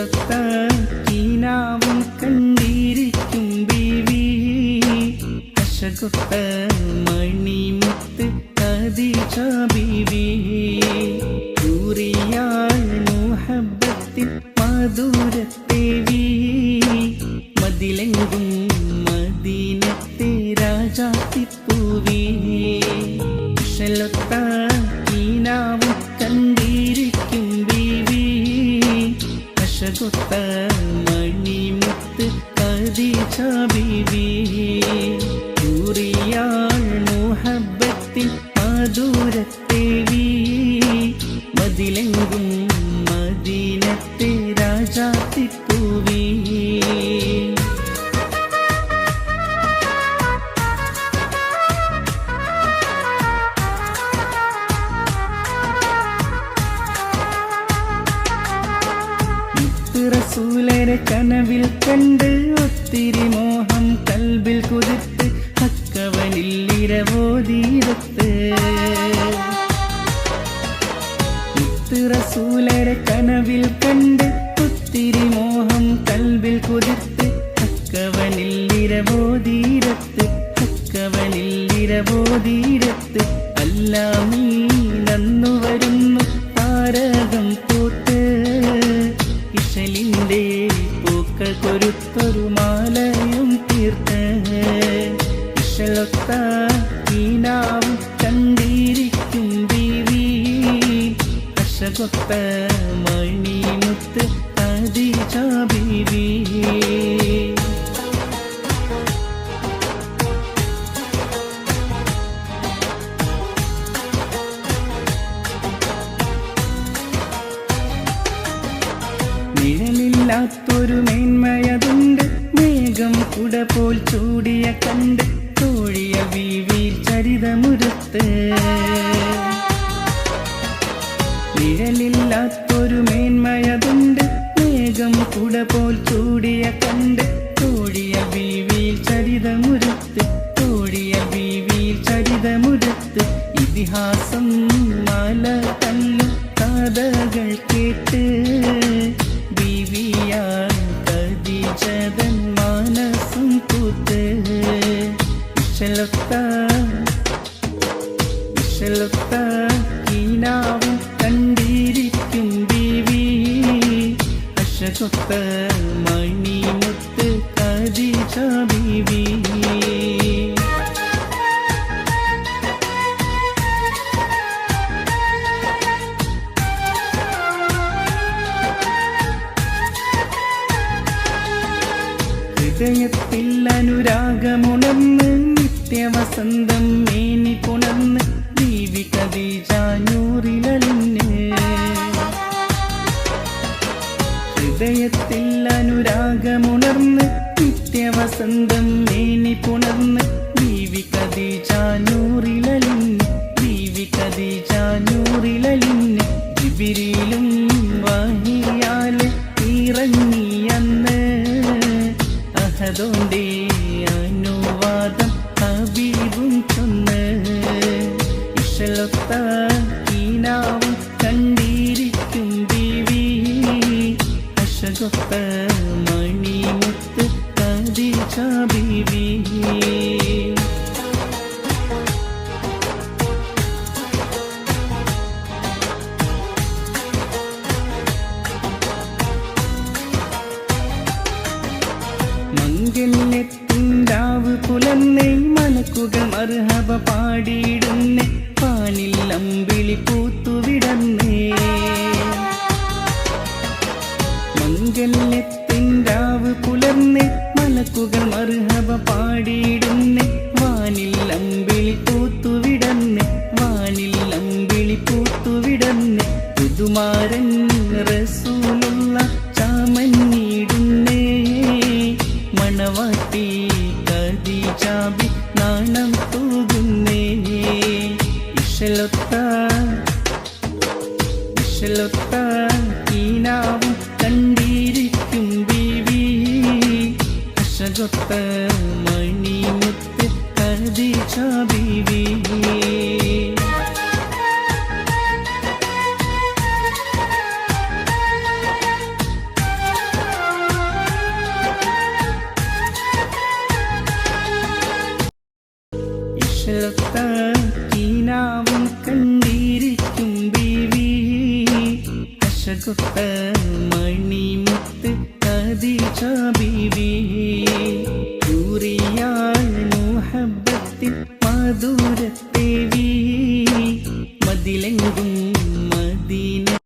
ഇഷലത്ത കീനാവും കണ്ടിരിക്കും ബീവി. അശകൊത്ത മണിമുത്ത് കദീജ ബീവി. അശകൊത്ത മണിമുത്ത് കദീജ ബീവി ൂറിയാൾ മുഹബത്തിൽ മധുരത്തേവി മതിലെങ്കും മദീനത്തെ രാജാത്തിപ്പൂവി റസൂലരെ കനവിൽ കണ്ട് ഒത്തിരി മോഹം കൽബിൽ കുതിർത്ത് ഹക്കവനിൽ ഇരവോതീരത്ത് റസൂലരെ കനവിൽ കണ്ട് ഒത്തിരി മോഹം കൽബിൽ കുതിർത്ത് ഹക്കവനിൽ ഇരവോതീരത്ത് ഹക്കവനിൽ ഇരവോതീരത്ത് അല്ലാമീ നന്നു വരുന്നു ഇഷലിന്റെ പൂക്കൾ കൊരുത്തൊരു മാലയും തീർത്ത്. ഇശലൊത്ത ഈനാവും കണ്ടിരിക്കും ബീവി. അശകൊത്ത മണിമുത്ത് നിഴലില്ലാത്തൊരു മേന്മയതുണ്ട്. മേഘം കുട പോൽ ചൂടിയ കണ്ട് തോഴിയ വീവി ചരിതമുരുത്ത്. നിഴലില്ലാത്തൊരു മേന്മയതുണ്ട്. മേഘം കുട പോൽ ചൂടിയ കണ്ട് തോഴിയ വീവി ചരിതമുരുത്ത്. തോഴിയ വീവി ചരിതമുരുത്ത്. ഇതിഹാസം മല കല്ലും കഥകൾ കേട്ട്. മാനസം കൂത്ത് ഇഷലത്ത ഇഷലത്ത കീനാവും കണ്ടിരിക്കും ബീവി അശകൊത്ത മണിമുത്ത് കതിജ ബീവി ഹൃദയത്തിൽ അനുരാഗമുണർന്ന് നിത്യവസന്തം മേനി പുണർന്ന് ദീവി കദീജാനൂറിലലിന് ഹൃദയത്തിൽ അനുരാഗമുണർന്ന് നിത്യവസന്തം മേനി പുണർന്ന് ദീവി കദീജാനൂറിലലിന് ദീവി അഹദോന്റെ അനുവാദം ഹബീബും ചൊന്ന് ഇഷലൊത്ത ഈനാവും കണ്ടിരിക്കും ബീവി അശകൊത്ത മംഗല്യത്തിന്റാവ് പുലർന്നെ മലക്കുകൾ മർഹബ പാടിയിടുന്നേ പാനിൽ അമ്പിളി പൂത്തുവിടന്നേ മണവാട്ടി കദീജാബി നാണം തൂകുന്നേ. ഇഷലൊത്ത ഇഷലൊത്ത ഈനാവും കണ്ടിരിക്കും ബീവി. അശകൊത്ത ഇഷലത്തീനാവും കണ്ടിരിക്കും ബീവി. അശകുത്ത മണിമുത്ത് കതിച്ച ബീവി.